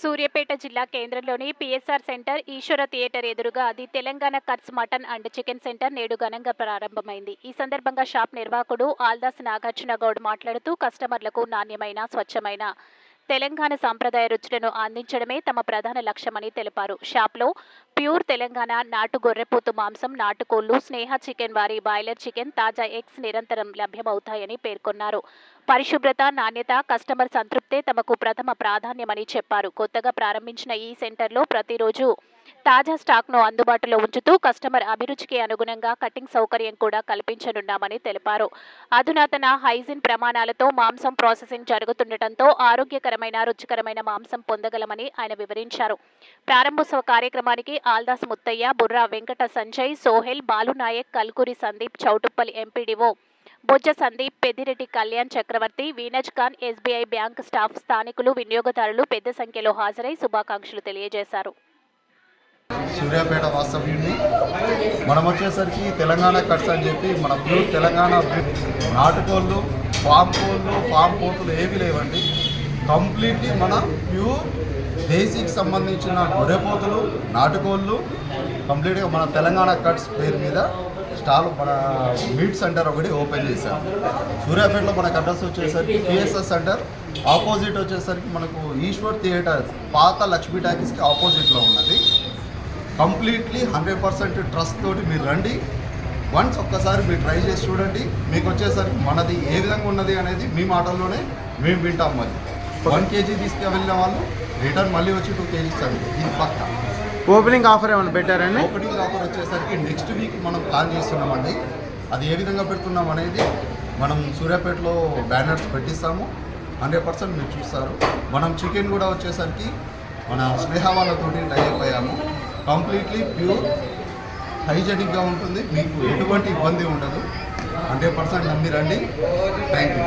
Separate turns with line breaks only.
సూర్యాపేట జిల్లా కేంద్రంలోని PSR centre Eshwara theatre ఎదురుగా అది Telangana cuts mutton and chicken centre నేడు ఘనంగా ప్రారంభమైంది. ఈ సందర్భంగా షాప్ నిర్వాహకుడు ఆల్దాస్ నాగార్జున గౌడ్ మాట్లాడుతూ కస్టమర్లకు నాణ్యమైన స్వచ్ఛమైన తెలంగాణ సాంప్రదాయ రుచులను అందించడమే తమ ప్రధాన లక్ష్యమని తెలిపారు. షాప్లో ప్యూర్ తెలంగాణ నాటు గొర్రెపోతు మాంసం నాటుకోళ్ళు స్నేహ చికెన్ వారి బాయిలర్ చికెన్ తాజా ఎగ్స్ నిరంతరం లభ్యమవుతాయని పేర్కొన్నారు. పరిశుభ్రత నాణ్యత కస్టమర్ సంతృప్తే తమకు ప్రథమ ప్రాధాన్యమని చెప్పారు. కొత్తగా ప్రారంభించిన ఈ సెంటర్లో ప్రతిరోజు తాజా స్టాక్ను అందుబాటులో ఉంచుతూ కస్టమర్ అభిరుచికి అనుగుణంగా కటింగ్ సౌకర్యం కూడా కల్పించనున్నామని తెలిపారు. అధునాతన హైజీన్ ప్రమాణాలతో మాంసం ప్రాసెసింగ్ జరుగుతుండటంతో ఆరోగ్యకరమైన రుచికరమైన మాంసం పొందగలమని ఆయన వివరించారు. ప్రారంభోత్సవ కార్యక్రమానికి Aldas Muthaiah Burra Venkata Sanjay Sohail Balunayak Kalkuri Sandeep Choutuppal MPDO Bojja Sandeep Peddireddy Kalyan Chakravarthy Veenaj Khan SBI bank staff స్థానికులు వినియోగదారులు పెద్ద సంఖ్యలో హాజరై శుభాకాంక్షలు తెలియజేశారు.
సూర్యాపేట వాస్తవ్యుడిని మనం వచ్చేసరికి తెలంగాణ కట్స్ అని చెప్పి మన ప్యూర్ తెలంగాణ నాటుకోళ్ళు ఫామ్ కోళ్ళు ఫామ్ కోతులు ఏవి లేవండి. కంప్లీట్లీ మన ప్యూర్ దేశీకి సంబంధించిన గొర్రెపోతులు నాటుకోళ్ళు కంప్లీట్గా మన తెలంగాణ కట్స్ పేరు మీద స్టాల్ మన మీట్ సెంటర్ ఒకటి ఓపెన్ చేశాం. సూర్యాపేటలో మనకు అడ్రస్ వచ్చేసరికి పిఎస్ఎస్ సెంటర్. ఆపోజిట్ వచ్చేసరికి మనకు ఈశ్వర్ థియేటర్ పాత లక్ష్మీ టాకీస్కి ఆపోజిట్లో ఉన్నది. కంప్లీట్లీ హండ్రెడ్ పర్సెంట్ ట్రస్ట్ తోటి మీరు రండి. వన్స్ ఒక్కసారి మీరు ట్రై చేసి చూడండి. మీకు వచ్చేసరికి మనది ఏ విధంగా ఉన్నది అనేది మీ మాటల్లోనే మేము వింటాం మరి. వన్ కేజీ తీసుకువెళ్ళిన వాళ్ళు రిటర్న్ మళ్ళీ వచ్చి టూ కేజీస్ అండి. ఇది పక్క.
ఓపెనింగ్ ఆఫర్ ఏమైనా పెట్టారండి
ఓపెనింగ్ ఆఫర్ వచ్చేసరికి నెక్స్ట్ వీక్ మనం ప్లాన్ చేస్తున్నామండి. అది ఏ విధంగా పెడుతున్నాం అనేది మనం సూర్యాపేటలో బ్యానర్స్ పెట్టిస్తాము. హండ్రెడ్ పర్సెంట్ మీరు చూస్తారు. మనం చికెన్ కూడా వచ్చేసరికి మన స్నేహ వాళ్ళతోటి టైప్ అయ్యాము. కంప్లీట్లీ ప్యూర్ హైజెనిక్గా ఉంటుంది. మీకు ఎటువంటి ఇబ్బంది ఉండదు. హండ్రెడ్ పర్సెంట్ నమ్మిరండి థ్యాంక్ యూ